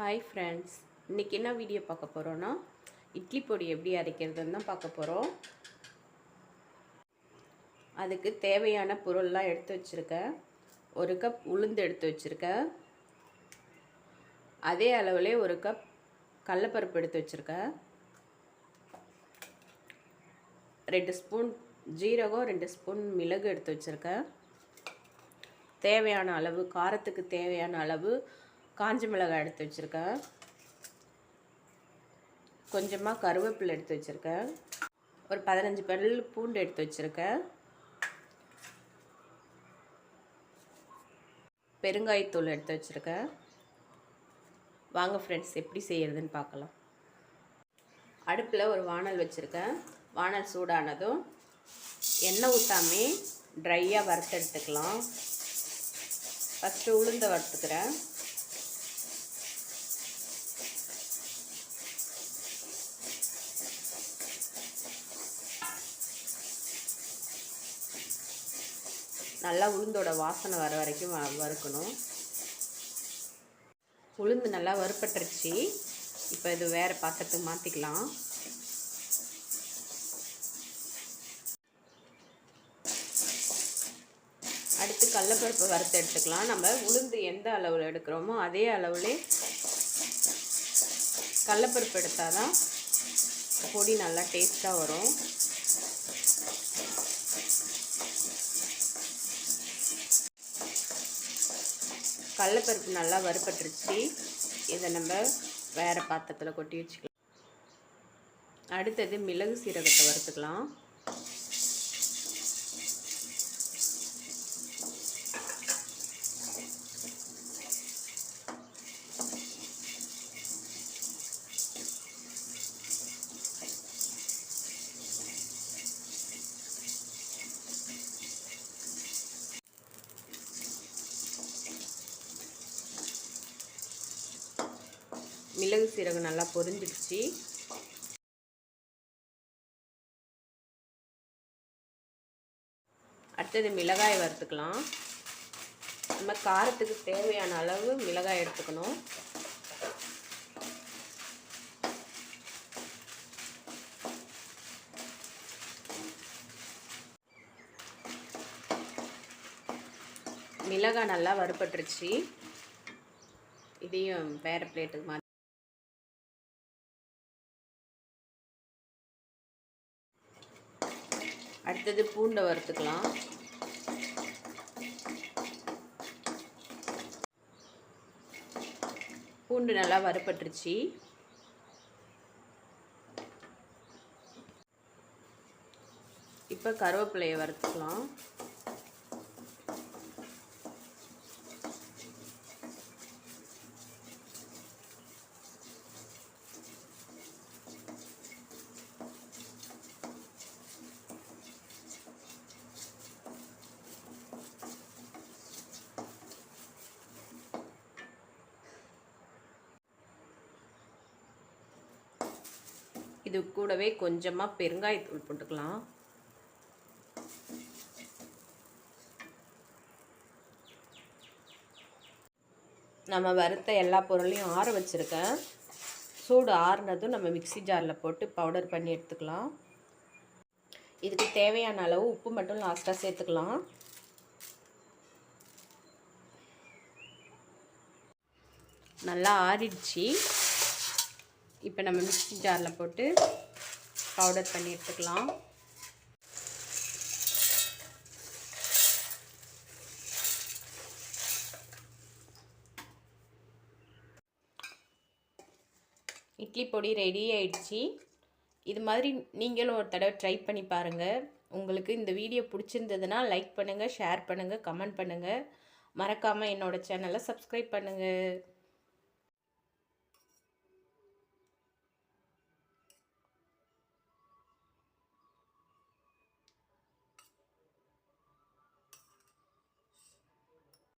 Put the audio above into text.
Hi friends இன்றைக்கி என்ன video பார்க்க போகிறோன்னா இட்லி பொடி எப்படி அரைக்கிறதுன்னு தான் பார்க்க போகிறோம் அதுக்கு தேவையான பொருள்லாம் எடுத்து வச்சுருக்கேன். ஒரு கப் உளுந்து எடுத்து வச்சுருக்கேன். அதே அளவில் ஒரு கப் கடலப்பருப்பு எடுத்து வச்சுருக்கேன். ரெண்டு ஸ்பூன் ஜீரகம் ரெண்டு ஸ்பூன் மிளகு எடுத்து வச்சுருக்கேன். தேவையான அளவு காரத்துக்கு தேவையான அளவு காஞ்ச மிளகாய் எடுத்து வச்சுருக்கேன். கொஞ்சமாக கருவேப்பிலை எடுத்து வச்சுருக்கேன். ஒரு பதினஞ்சு பல் பூண்டு எடுத்து வச்சுருக்கேன். பெருங்காயத்தூள் எடுத்து வச்சுருக்கேன். வாங்க ஃப்ரெண்ட்ஸ் எப்படி செய்கிறதுன்னு பார்க்கலாம். அடுப்பில் ஒரு வானல் வச்சுருக்கேன். வானல் சூடானதும் எண்ணெய் ஊற்றாமே ட்ரையாக வறுத்து எடுத்துக்கலாம். ஃபஸ்ட்டு உளுந்த வறுத்துக்கிறேன். நல்லா உளுந்தோட வாசனை வர வரைக்கும் வ வறுக்கணும். உளுந்து நல்லா வறுப்பட்டுருச்சு இப்போ இது வேறு பாத்திரத்துக்கு மாற்றிக்கலாம் அடுத்து கடலப்பருப்பு வறுத்து எடுத்துக்கலாம். நம்ம உளுந்து எந்த அளவில் எடுக்கிறோமோ அதே அளவுலே கடலப்பருப்பு எடுத்தால் தான் பொடி நல்லா டேஸ்ட்டாக வரும். கடலப்பருப்பு நல்லா வறுப்பட்டுருச்சு இதை நம்ம வேறு பாத்திரத்தில் கொட்டி வச்சுக்கலாம். அடுத்தது மிளகு சீரகத்தை வறுத்துக்கலாம். மிளகு சீரகம் நல்லா பொரிஞ்சிடுச்சு. அடுத்தது மிளகாய் வறுத்துக்கலாம். நம்ம காரத்துக்கு தேவையான அளவு மிளகாய் எடுத்துக்கணும். மிளகாய் நல்லா வறுபட்டுருச்சு. இதையும் வேறு பிளேட்டுக்கு மாற்றி அடுத்தது பூண்டை வறுத்துக்கலாம். பூண்டு நல்லா வறுப்பட்டுருச்சு இப்போ கருவேப்பிலையை வறுத்துக்கலாம். இது கூடவே கொஞ்சமாக பெருங்காயத்தூள் போட்டுக்கலாம். நம்ம வறுத்த எல்லா பொருளையும் ஆற வச்சுருக்கேன். சூடு ஆறுனதும் நம்ம மிக்சி ஜாரில் போட்டு பவுடர் பண்ணி எடுத்துக்கலாம். இதுக்கு தேவையான அளவு உப்பு மட்டும் லாஸ்ட்டாக சேர்த்துக்கலாம். நல்லா ஆறிடுச்சு. இப்போ நம்ம மிக்சி ஜாரில் போட்டு பவுடர் பண்ணி எடுத்துக்கலாம். இட்லி பொடி ரெடி ஆயிடுச்சு. இது மாதிரி நீங்களும் ஒரு தடவை ட்ரை பண்ணி பாருங்கள் உங்களுக்கு இந்த வீடியோ பிடிச்சிருந்ததுன்னா லைக் பண்ணுங்கள் ஷேர் பண்ணுங்கள் கமெண்ட் பண்ணுங்கள் மறக்காமல் என்னோடய சேனலை சப்ஸ்கிரைப் பண்ணுங்கள்